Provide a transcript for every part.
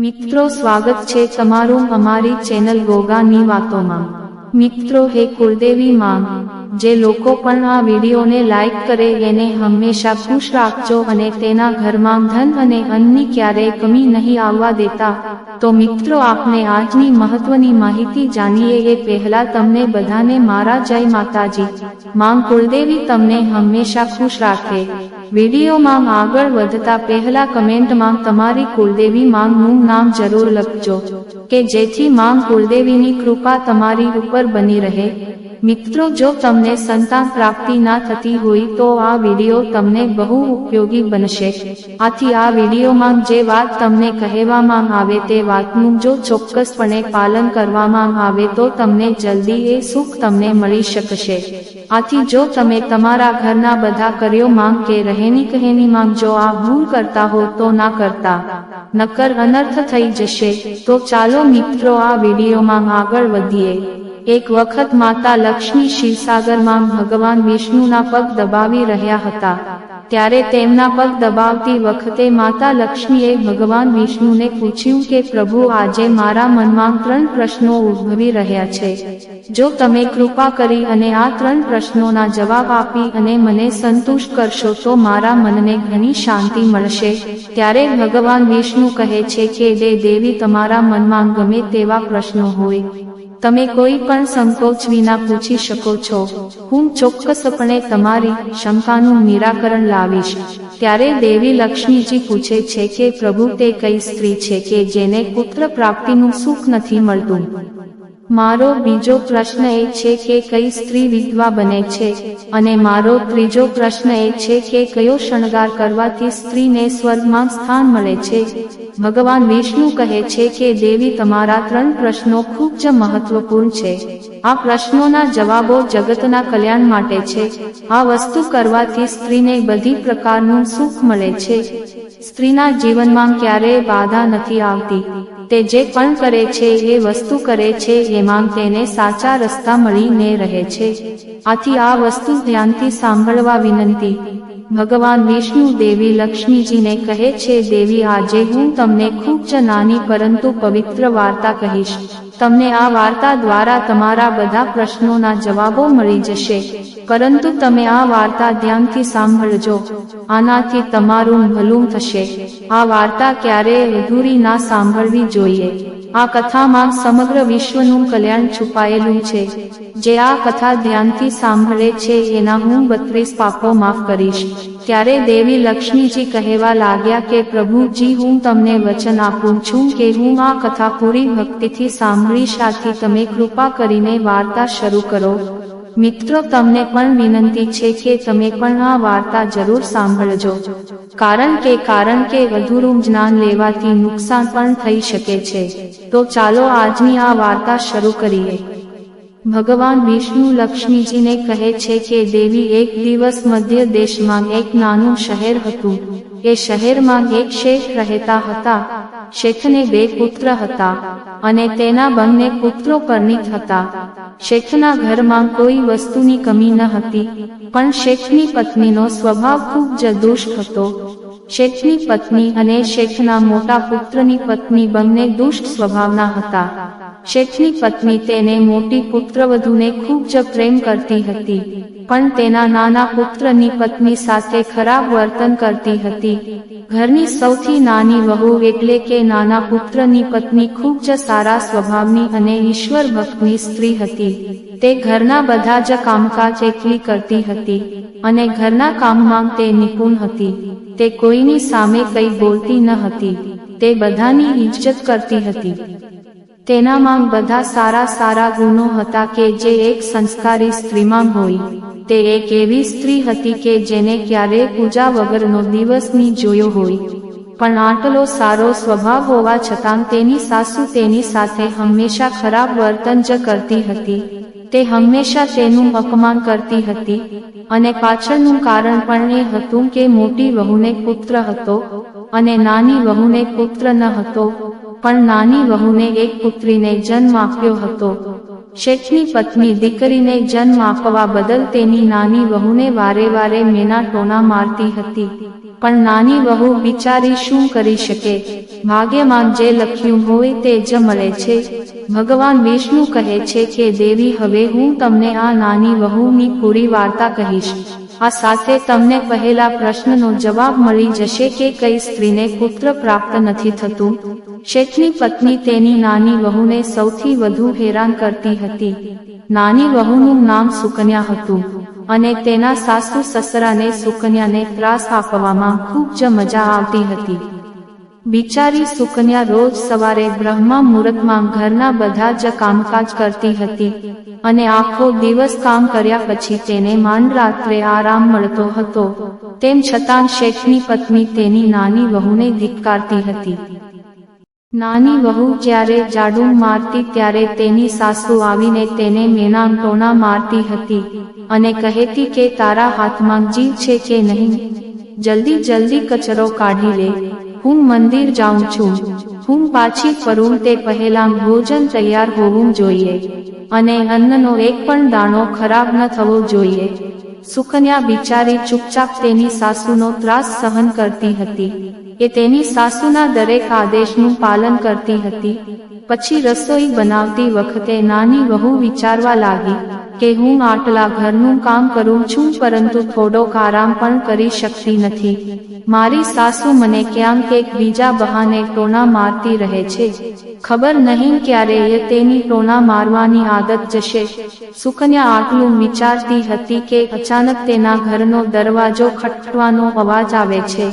મિત્રો સ્વાગત છે તમારું અમારી ચેનલ ગોગાની વાતોમાં. મિત્રો હે કુળદેવી માં જે લોકો પણ આ વિડીયોને લાઈક કરે એને હંમેશા ખુશ રાખજો અને તેના ઘરમાં ધન અને અન્નની ક્યારેય કમી નહીં આવવા દેતા. તો મિત્રો, આપને આજની મહત્વની માહિતી જાણીએ એ પહેલા તમને બધાને મારા જય માતાજી. માં કુળદેવી તમને હંમેશા ખુશ રાખે. વિડીયોમાં આગળ વધતા પહેલા કમેન્ટમાં તમારી કુળદેવી માંગનું નામ જરૂર લખજો, કે જેથી માંગ કુળદેવીની કૃપા તમારી ઉપર બની રહે. મિત્રો, જો તમને સંતાન પ્રાપ્તિ ના થતી હોય તો આ વીડિયો તમને બહુ ઉપયોગી બનશે. આથી આ વિડીયોમાં જે વાત તમને કહેવામાં આવે તે વાતનું જો ચોક્કસપણે પાલન કરવામાં આવે તો તમને જલ્દી એ સુખ તમને મળી શકશે. આથી જો તમે તમારા ઘરના બધા કર્યો માંગ કે રહેની કહેની માંગ જો આ ભૂલ કરતા હો તો ના કરતા. નકર અનર્થ થઈ જશે. તો ચાલો મિત્રો, આ વિડીયોમાં આગળ વધીએ. એક વખત માતા લક્ષ્મી શિવસાગરમાં ભગવાન વિષ્ણુના પગ દબાવી રહ્યા હતા. ત્યારે તેમના પગ દબાવતી વખતે માતા લક્ષ્મીએ ભગવાન વિષ્ણુને પૂછ્યું કે, પ્રભુ, આજે મારા મનમાં ત્રણ પ્રશ્નો ઉદ્ભવી રહ્યા છે. જો તમે કૃપા કરી અને આ ત્રણ પ્રશ્નોના જવાબ આપી અને મને સંતુષ્ટ કરશો, તો મારા મનને ઘણી શાંતિ મળશે ત્યારે ભગવાન વિષ્ણુ કહે છે કે, દે દેવી, તમારા મનમાં ગમે તેવા પ્રશ્નો હોય. તમે કોઈ પણ સંકોચ વિના પૂછી શકો છો. હું ચોક્કસપણે તમારી શંકાનું નિરાકરણ લાવીશ. ત્યારે દેવી લક્ષ્મીજી પૂછે છે કે પ્રભુ તે કઈ સ્ત્રી છે કે જેને પુત્ર પ્રાપ્તિનું સુખ નથી મળતું? મારો બીજો પ્રશ્ન એ છે કે કઈ સ્ત્રી વિધવા બને છે? અને મારો ત્રીજો પ્રશ્ન એ છે કે કયો શણગાર કરવાથી સ્ત્રીને સ્વર્ગમાં સ્થાન મળે છે? ભગવાન વિષ્ણુ કહે છે કે, દેવી, તમારા ત્રણ પ્રશ્નો ખૂબ જ મહત્વપૂર્ણ છે. આ પ્રશ્નોના જવાબો જગતના કલ્યાણ માટે છે. આ વસ્તુ કરવાથી સ્ત્રીને બધી પ્રકારનું સુખ મળે છે. સ્ત્રીના જીવનમાં ક્યારેય બાધા નથી આવતી. તે જે પણ કરે છે, એ વસ્તુ કરે છે, એમાં તેને સાચા રસ્તા મળીને રહે છે. આથી આ વસ્તુ ધ્યાનથી સાંભળવા વિનંતી. ભગવાન વિષ્ણુ દેવી લક્ષ્મીજીને કહે છે, દેવી, આજે હું તમને ખૂબ જ નાની પરંતુ પવિત્ર વાર્તા કહીશ. તમને આ વાર્તા દ્વારા તમારા બધા પ્રશ્નોના જવાબો મળી જશે. પરંતુ તમે આ વાર્તા ધ્યાનથી સાંભળજો. આનાથી તમારું ભલું થશે. આ વાર્તા ક્યારેય અધૂરી ના સાંભળવી જોઈએ. આ કથામાં સમગ્ર વિશ્વનું કલ્યાણ છુપાયેલું છે. જે આ કથા ધ્યાનથી સાંભળે છે એના હું બત્રીસ પાપો માફ કરીશ. ત્યારે દેવી લક્ષ્મીજી કહેવા લાગ્યા કે, પ્રભુજી, હું તમને વચન આપું છું કે હું આ કથા પૂરી ભક્તિથી સાંભળી સાથી તમે કૃપા કરીને વાર્તા શરૂ કરો. મિત્રો, તમને પણ વિનંતી છે કે તમે પણ આ વાર્તા જરૂર સાંભળજો. કારણ કે કારણ કે અધૂરું જ્ઞાન લેવાથી નુકસાન પણ થઈ શકે છે. તો ચાલો આજની આ વાર્તા શરૂ કરીએ. ભગવાન વિષ્ણુ લક્ષ્મીજીને કહે છે કે દેવી એક દિવસ મધ્ય દેશમાં એક નાનું શહેર હતું. એ શહેરમાં એક શેખ રહેતા હતા. શેખને બે પુત્ર હતા અને તેના બંને પુત્રો પરણિત હતા. શેખના ઘરમાં કોઈ વસ્તુની કમી ન હતી, પણ શેખની પત્નીનો સ્વભાવ ખૂબ જ દુષ્ટ હતો. શેખની પત્ની અને શેખના મોટા પુત્રની પત્ની બંને દુષ્ટ સ્વભાવના હતા. શેઠની પત્ની તેને મોટી પુત્રવધુને ખૂબ જ પ્રેમ કરતી હતી. પણ તેના નાના પુત્રની પત્ની સાથે ખરાબ વર્તન કરતી હતી. ઘરની સૌથી નાની વહુ એટલે કે નાના પુત્રની પત્ની ખૂબ જ સારા સ્વભાવની અને ઈશ્વર ભક્તની સ્ત્રી હતી. તે ઘરના બધા જ કામકાજ એકલી કરતી હતી અને ઘરના કામમાં તે નિપુણ હતી. તે કોઈની સામે કંઈ બોલતી ન હતી. તે બધાની ઇજ્જત કરતી હતી. તેનામાં બધા સારા સારા ગુણો હતા કે જે એક સંસ્કારી સ્ત્રીમાં હોય. તે એક એવી સ્ત્રી હતી કે જેને ક્યારેય પૂજા વગરનો દિવસની જોયો હોય. પણ આટલો સારો સ્વભાવ હોવા છતાં તેની સાસુ તેની સાથે હંમેશા ખરાબ વર્તન જ કરતી હતી. તે હંમેશા તેનું અપમાન કરતી હતી. અને પાછળનું કારણ પણ એ હતું કે મોટી વહુને પુત્ર હતો અને નાની વહુને પુત્ર ન હતો. પણ નાની વહુને એક પુત્રીને જન્મ આપ્યો હતો. શેઠની પત્ની દીકરીને જન્મ આપવા બદલ તેની નાની વહુને વારે વારે મેના ટોના મારતી હતી. પણ નાની વહુ બિચારી શું કરી શકે? ભાગ્યમાં જે લખ્યું હોય તે જ મળે છે. ભગવાન વિષ્ણુ કહે છે કે, દેવી, હવે હું તમને આ નાની વહુની પૂરી વાર્તા કહીશ. આ સાથે તમને પહેલા પ્રશ્નનો જવાબ મળી જશે કે કઈ સ્ત્રીને પુત્ર પ્રાપ્ત નથી થતું. શેઠની પત્ની તેની નાની વહુને સૌથી વધુ હેરાન કરતી હતી. નાની વહુનું નામ સુકન્યા હતું અને તેના સાસુ સસરાને સુકન્યાને ત્રાસ આપવામાં ખૂબ જ મજા આવતી હતી. બિચારી સુકન્યા રોજ સવારે બ્રહ્મા મુહૂર્તમાં ઘરના બધા જ કામકાજ કરતી હતી અને આખો દિવસ કામ કર્યા પછી તેને માંડ રાત્રે આરામ મળતો હતો. તેમ છતાં શેઠની પત્ની તેની નાની વહુને ધિક્કારતી હતી. નાની વહુ જ્યારે જાડું મારતી ત્યારે તેની સાસુ આવીને તેને મેના ટોના મારતી હતી અને કહેતી કે તારા હાથમાં જીવ છે કે નહીં? જલ્દી જલ્દી કચરો કાઢી લે. હું મંદિર જાઉં છું. હું પાછી ફરું તે પહેલા ભોજન તૈયાર હોવું જોઈએ. અને અન્નનો એક પણ દાણો ખરાબ ન થવો જોઈએ. સુકન્યા બિચારી ચૂપચાપ તેની સાસુનો ત્રાસ સહન કરતી હતી. એ તેની સાસુના દરેક આદેશનું પાલન કરતી હતી. પછી રસોઈ બનાવતી વખતે નાની વહુ વિચારવા લાગી કે હું આટલા ઘરનું કામ કરું છું પરંતુ થોડોક આરામ પણ કરી શકતી નથી મારી સાસુ મને ક્યાંક એક બીજા બહાને ટોણા મારતી રહે છે ખબર નહીં ક્યારે એ તેની ટોણા મારવાની આદત જશે સુકન્યા આટલું વિચારતી હતી કે અચાનક તેના ઘરનો દરવાજો ખટવાનો અવાજ આવે છે।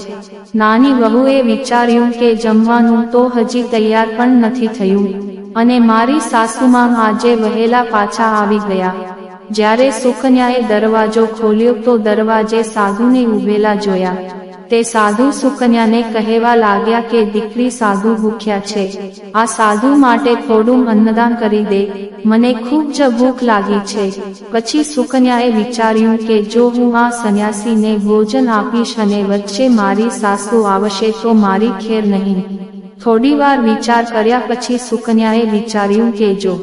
નાની વહુએ વિચાર્યું કે જમવાનું તો હજી તૈયાર પણ નથી થયું। અને મારી સાસુમાં આજે વહેલા પાછા આવી ગયા। જ્યારે સુકન્યાએ દરવાજો ખોલ્યો તો દરવાજે સાધુને ઉભેલા જોયા. તે સાધુ સુકન્યાને કહેવા લાગ્યા કે, દીકરી સાધુ ભૂખ્યા છે. આ સાધુ માટે થોડું અન્નદાન કરી દે. મને ખૂબ જ ભૂખ લાગી છે. પછી સુકન્યાએ વિચાર્યું કે, જો હું આ સંન્યાસીને ભોજન આપીશ અને વચ્ચે મારી સાસુ આવશે તો મારી ખેર નહીં. થોડીવાર વિચાર કર્યા પછી સુકન્યાએ વિચાર્યું કે જો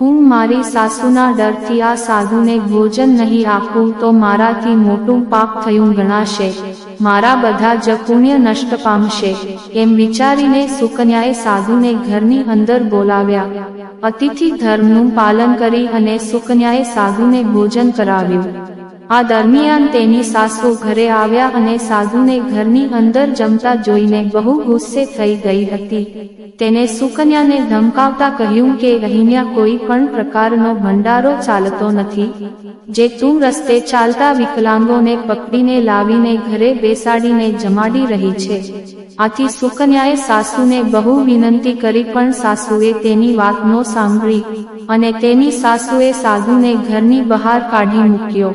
હું મારી સાસુના ડરથી આ સાધુને ભોજન નહીં આપું તો મારાથી મોટું પાપ થયું ગણાશે. મારા બધા જ પુણ્ય નષ્ટ પામશે. એમ વિચારીને સુકન્યાએ સાધુને ઘરની અંદર બોલાવ્યા. અતિથિ ધર્મનું પાલન કરી અને સુકન્યાએ સાધુને ભોજન કરાવ્યું. આ દરમિયાન તેની સાસુ ઘરે આવ્યા અને સાધુને ઘરની અંદર જમતા જોઈને બહુ ગુસ્સે થઈ ગઈ હતી. તેને સુકન્યાને ધમકાવતા કહ્યું કે અહીંયા કોઈ પણ પ્રકારનો ભંડારો ચાલતો નથી. જે તું રસ્તે ચાલતા વિકલાંગોને પકડીને લાવીને ઘરે બેસાડીને જમાડી રહી છે. આથી સુકન્યાએ સાસુને બહુ વિનંતી કરી પણ સાસુએ તેની વાત ન સાંભળી અને તેની સાસુએ સાધુને ઘરની બહાર કાઢી મૂક્યો.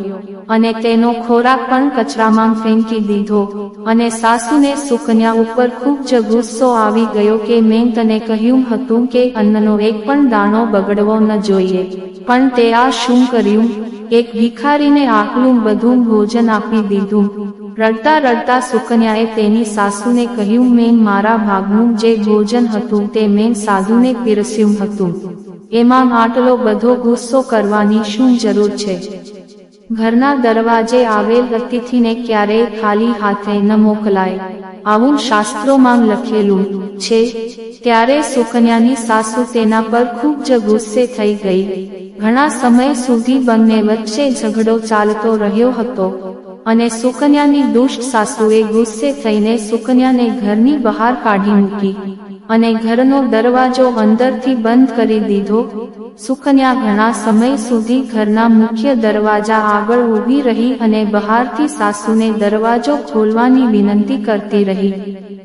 અને તેનો ખોરાક પણ કચરામાં ફેંકી દીધો. અને સાસુને સુકન્યા ઉપર ખૂબ જ ગુસ્સો આવી ગયો કે મેં તને કહ્યું હતું કે અન્નનો એક પણ દાણો બગડવો ન જોઈએ. પણ તે આ શું કર્યું? એક ભિખારીને આટલું બધું ભોજન આપી દીધું. રડતા રડતા સુકન્યાએ તેની સાસુને કહ્યું, મેં મારા ભાગનું જે ભોજન હતું તે મેં સાધુને પીરસ્યું હતું. એમાં આટલો બધો ગુસ્સો કરવાની શું જરૂર છે? ઘરના દરવાજે આવેલ અતિથિને ક્યારેય ખાલી હાથે ન મોકલાય. આવું શાસ્ત્રોમાં લખેલું છે, ત્યારે સુકન્યાની સાસુ તેના પર ખૂબ જ ગુસ્સે થઈ ગઈ. ઘણા સમય સુધી બંને વચ્ચે ઝઘડો ચાલતો રહ્યો હતો અને સુકન્યાની દુષ્ટ સાસુએ ગુસ્સે થઈને સુકન્યાને ઘરની બહાર કાઢી મૂકી અને ઘરનો દરવાજો અંદરથી બંધ કરી દીધો સુકન્યા ઘણા સમય સુધી ઘરના મુખ્ય દરવાજા આગળ ઊભી રહી અને બહારથી સાસુને દરવાજો ખોલવાની વિનંતી કરતી રહી.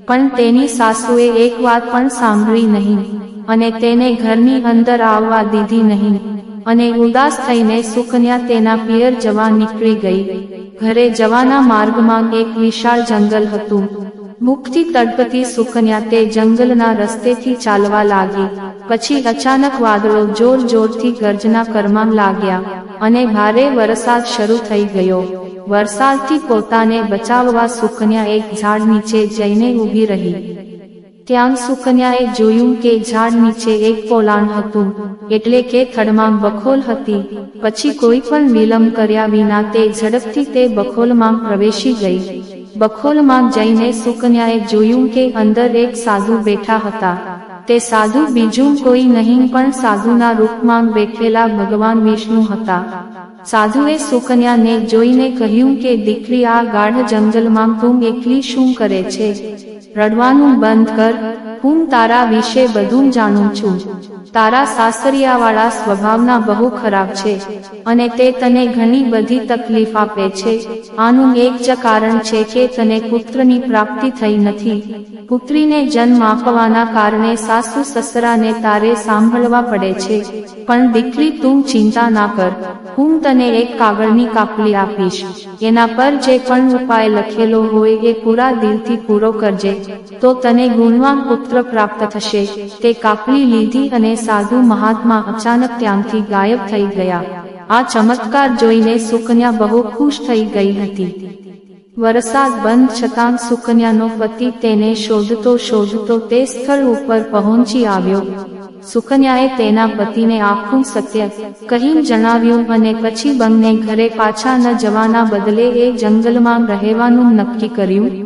પણ તેની સાસુએ એક વાત પણ સાંભળી નહીં અને તેને ઘરની અંદર આવવા દીધી નહીં અને ઉદાસ થઈને સુકન્યા તેના પિયર જવા નીકળી ગઈ. ઘરે જવાના માર્ગમાં એક વિશાળ જંગલ હતું. મુખથી તડપતી સુકન્યા તે જંગલના રસ્તેથી ચાલવા લાગી. પછી અચાનક વાદળો જોર જોરથી ગર્જના કરવા લાગ્યા અને ભારે વરસાદ શરૂ થઈ ગયો. વરસાદથી પોતાને બચાવવા સુકન્યા એક ઝાડ નીચે જઈને ઊભી રહી. ત્યાં સુકન્યાએ જોયું કે ઝાડ નીચે એક પોલાણ હતું, એટલે કે થડમાં બખોલ હતી. પછી કોઈ પણ વિલંબ કર્યા વિના તે ઝડપથી તે બખોલમાં પ્રવેશી ગઈ. બખોલમાં જઈને સુકન્યાએ જોયું કે અંદર એક સાધુ બેઠા હતા. તે સાધુ બીજું કોઈ નહીં પણ સાધુના રૂપમાં બેઠેલા ભગવાન વિષ્ણુ હતા. સાધુએ સુકન્યાને જોઈને કહ્યું કે, દીકરી, આ ગાઢ જંગલમાં તું એકલી શું કરે છે? રડવાનું બંધ કર. હું તારા વિશે બધું જાણું છું. તારા સાસરિયાવાળા સ્વભાવના બહુ ખરાબ છે અને તે તને ઘણી બધી તકલીફ આપે છે. આનું એક જ કારણ છે કે તને પુત્રની પ્રાપ્તિ થઈ નથી. પુત્રીને જન્મ આપવાના કારણે સાસુ સસરાને તારે સાંભળવા પડે છે. પણ દીકરી તું ચિંતા ના કર. હું તને એક કાગળની કાપલી આપીશ. એના પર જે પણ ઉપાય લખેલો હોય એ પૂરા દિલથી પૂરો કરજે. તો તને ગુણવાન પુત્ર પ્રાપ્ત થશે. તે કાકડી લીધી અને સાધુ મહાત્મા અચાનક ત્યાંથી ગાયબ થઈ ગયા. આ ચમત્કાર જોઈને સુકન્યા બહુ ખુશ થઈ ગઈ હતી. વરસાદ બંધ છતાં સુકન્યાનો પતિ તેને શોધતો શોધતો તે સ્થળ ઉપર પહોંચી આવ્યો. સુકન્યાએ તેના પતિને આખું સત્ય કહી જણાવ્યું અને પછી બંને ઘરે પાછા ન જવાના બદલે એ જંગલમાં રહેવાનું નક્કી કર્યું.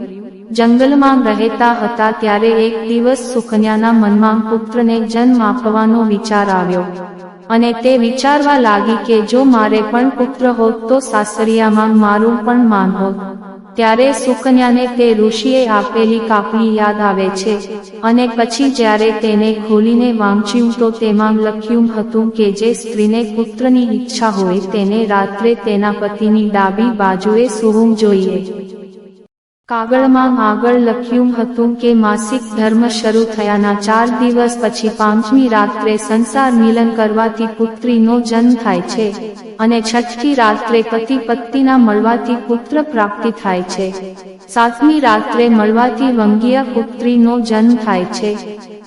જંગલમાં રહેતા હતા ત્યારે એક દિવસ સુકન્યાના મનમાં પુત્રને જન્મ આપવાનો વિચાર આવ્યો. અને તે વિચારવા લાગી કે જો મારે પણ પુત્ર હોત તો સાસરિયામાં મારું પણ માન હોત. ત્યારે સુકન્યાને તે ઋષિએ આપેલી કાપલી યાદ આવે છે. અને પછી જ્યારે તેને ખોલીને વાંચ્યું તો તેમાં લખ્યું હતું કે જે સ્ત્રીને પુત્રની ઈચ્છા હોય તેને રાત્રે તેના પતિની ડાબી બાજુએ સૂવું જોઈએ. કાગળમાં આગળ લખ્યું હતું કે માસિક ધર્મ શરૂ થયાના ચાર દિવસ પછી પાંચમી રાત્રે સંસાર મિલન કરવાથી પુત્રીનો જન્મ થાય છે અને છઠ્ઠી રાત્રે પતિ પત્નીના મળવાથી પુત્ર પ્રાપ્તિ થાય છે. સાતમી રાત્રે મળવાથી વંગીય પુત્રીનો જન્મ થાય છે.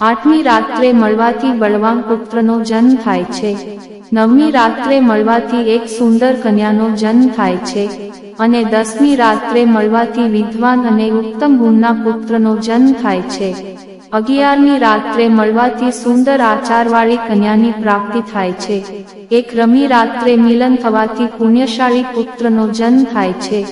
આઠમી રાત્રે મળવાથી બળવાન પુત્રનો જન્મ થાય છે. નવમી રાત્રે મળવાથી એક સુંદર કન્યાનો જન્મ થાય છે. અને દસમી રાત્રે મળવાથી વિદ્વાન અને ઉત્તમ ગુણના પુત્રનો જન્મ થાય છે. અગિયારમી રાત્રે મળવાથી સુંદર આચારવાળી કન્યાની પ્રાપ્તિ થાય છે. એક રમી રાત્રે મિલન થવાથી પુણ્યશાળી પુત્રનો જન્મ થાય છે.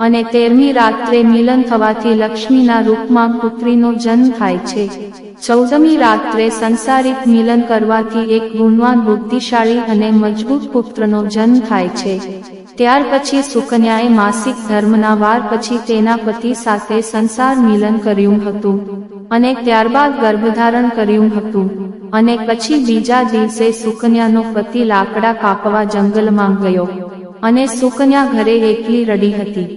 અને તેરમી રાત્રે મિલન થવાથી લક્ષ્મીના રૂપમાં પુત્રીનો જન્મ થાય છે. ચૌદમી રાત્રે સંસારિક મિલન કરવાથી એક ગુણવાન બુદ્ધિશાળી અને મજબૂત પુત્રનો જન્મ થાય છે. ત્યાર પછી સુકન્યાએ માસિક ધર્મના વાર પછી તેના પતિ સાથે સંસાર મિલન કર્યું હતું અને ત્યારબાદ ગર્ભધારણ કર્યું હતું અને પછી બીજા દિવસે સુકન્યાનો પતિ લાકડા કાપવા જંગલમાં ગયો અને સુકન્યા ઘરે એકલી રડી હતી.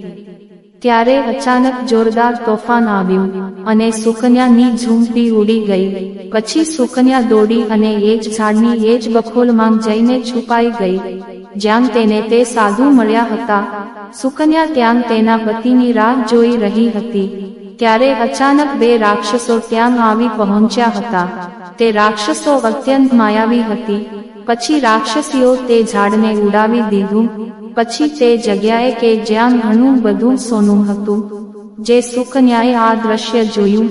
ત્યારે અચાનક જોરદાર તોફાન આવ્યું અને સુકન્યાની ઝૂંપડી ઉડી ગઈ. પછી સુકન્યા દોડી અને એ જ ઝાડની એ જ બખોલમાં જઈને છુપાઈ ગઈ. જ્યાં તેને તે સાધુ મળ્યા હતા. સુકન્યા ત્યાં તેના પતિની રાહ જોઈ રહી હતી. ત્યારે અચાનક બે રાક્ષસો ત્યાં આવી પહોંચ્યા હતા. તે રાક્ષસો અત્યંત માયાવી હતી. પછી રાક્ષસીઓ તે ઝાડને ઉડાવી દીધું. પછી તે જગ્યાએ કે જ્યાં ઘણું બધું સોનું હતું, જે સુકન્યાએ આ દ્રશ્ય જોયું,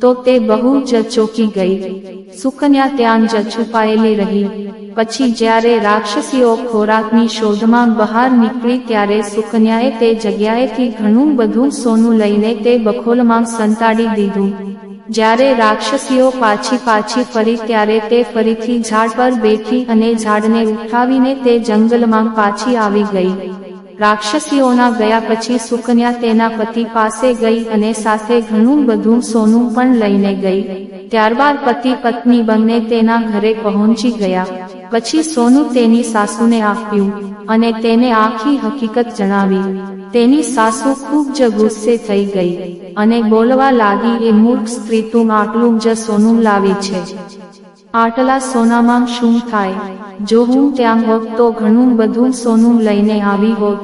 તો તે બહુ જ ચોકી ગઈ. સુકન્યા ત્યાં જ છુપાયેલી રહી. પછી જ્યારે રાક્ષસીઓ ખોરાકની શોધમાં બહાર નીકળી ત્યારે સુકન્યાએ તે જગ્યાએથી ઘણું બધું સોનું લઈને તે બખોલમાં સંતાડી દીધું. જ્યારે રાક્ષસીઓ પાછી પાછી ફરી ત્યારે તે ફરીથી ઝાડ પર બેઠી અને ઝાડને ઉઠાવીને તે જંગલમાં પાછી આવી ગઈ. રાક્ષસીઓના ગયા પછી સુકન્યા તેના પતિ પાસે ગઈ અને સાથે ઘણું બધું સોનું પણ લઈને ગઈ. ત્યારબાદ પતિ પત્ની બંને તેના ઘરે પહોંચી ગયા. પછી સોનું તેની સાસુને આપ્યું અને તેને આખી હકીકત જણાવી. તેની સાસુ ખૂબ જ ગુસ્સે થઈ ગઈ અને બોલવા લાગી, એ મૂર્ખ સ્ત્રી, તું આટલું જ સોનું લાવી છે. આટલા સોનામાં શું થાય? જો હું ત્યાં હોત તો ઘણું બધું સોનું લઈને આવી હોત.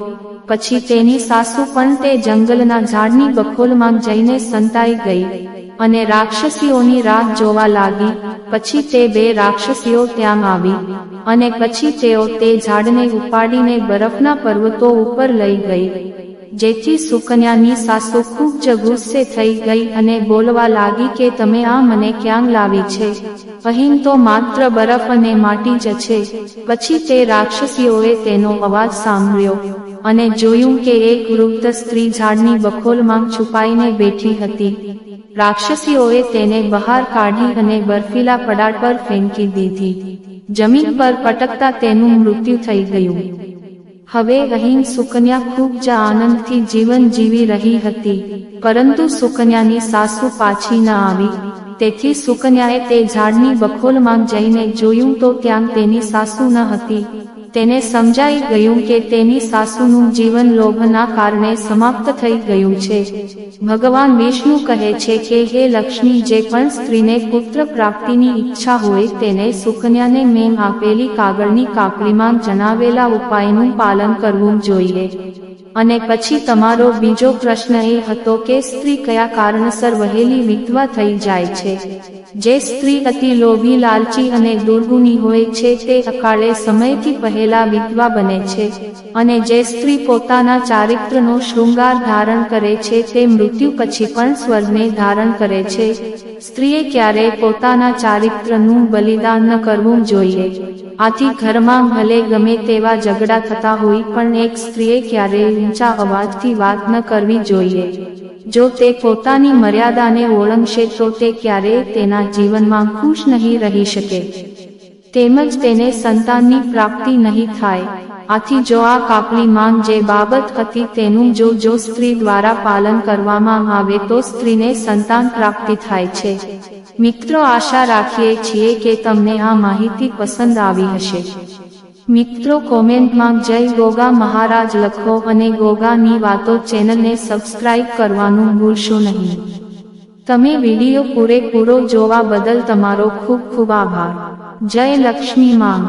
પછી તેની સાસુ પણ તે જંગલના ઝાડની બખોલમાં જઈને સંતાઈ ગઈ. અને રાક્ષસીઓની રાહ જોવા લાગી. પછી તે બે રાક્ષસીઓ ત્યાં આવી અને પછી તેઓ તે ઝાડને ઉપાડીને બરફના પર્વતો ઉપર લઈ ગઈ, જેથી સુકન્યાની સાસુ ખૂબ જ ગુસ્સે થઈ ગઈ અને બોલવા લાગી કે તમે આ મને ક્યાં લાવી છે? અહીં તો માત્ર બરફ અને માટી જ છે. પછી તે રાક્ષસીઓએ તેનો અવાજ સાંભળ્યો અને જોયું કે એક વૃદ્ધ સ્ત્રી ઝાડની બખોલમાં છુપાઈને બેઠી હતી. રાક્ષસીઓએ તેને બહાર કાઢી અને બર્ફીલા પડાળ પર ફેંકી દીધી. જમીન પર પટકતા તેનું મૃત્યુ થઈ ગયું. હવે રહીમ સુકન્યા ખૂબ જ આનંદથી જીવન જીવી રહી હતી, પરંતુ સુકન્યાની સાસુ પાછી ન આવી. તેથી સુકન્યાએ તે ઝાડની બખોલમાં જઈને જોયું તો ત્યાં તેની સાસુ ન હતી. તેને સમજાઈ ગયું કે તેની સાસુનું જીવન લોભના કારણે સમાપ્ત થઈ ગયું છે. ભગવાન વિષ્ણુ કહે છે કે, હે લક્ષ્મી, જે પણ સ્ત્રીને પુત્ર પ્રાપ્તિની ઈચ્છા હોય તેને સુકન્યાને મેં આપેલી કાગળની કાકડીમાં જણાવેલા ઉપાયનું પાલન કરવું જોઈએ. અને પછી તમારો બીજો પ્રશ્ન એ હતો કે સ્ત્રી કયા કારણસર વહેલી વિધવા થઈ જાય છે? જે સ્ત્રી અતિ લોભી, લાલચી અને દુર્ગુણી હોય છે તે અકાળે સમયથી પહેલા વિધવા બને છે અને જે સ્ત્રી પોતાના ચારિત્રનો શૃંગાર ધારણ કરે છે તે મૃત્યુ પછી પણ સ્વર્ગને ધારણ કરે છે. સ્ત્રીએ ક્યારેય પોતાના ચારિત્રનું બલિદાન ન કરવું જોઈએ. આથી ઘરમાં ભલે ગમે તેવા ઝઘડા થતા હોય પણ એક સ્ત્રીએ ક્યારેય ઊંચા અવાજથી વાત ન કરવી જોઈએ. જો તે પોતાની મર્યાદાને ઓળંગશે તો તે ક્યારેય તેના જીવનમાં ખુશ નહીં રહી શકે. તેમજ તેને સંતાનની પ્રાપ્તિ નહીં થાય. આથી જો આ કાપલી માંગ જે બાબત હતી તેનું જો જો સ્ત્રી દ્વારા પાલન કરવામાં આવે તો સ્ત્રીને સંતાન પ્રાપ્તિ થાય છે. મિત્રો આશા રાખીએ છીએ કે તમને આ માહિતી પસંદ આવી હશે. મિત્રો કોમેન્ટમાં જય ગોગા મહારાજ લખો અને ગોગાની વાતો ચેનલને સબસ્ક્રાઇબ કરવાનું ભૂલશો નહીં. તમે વીડિયો પૂરેપૂરો જોવા બદલ તમારો ખૂબ ખૂબ આભાર. જય લક્ષ્મી માં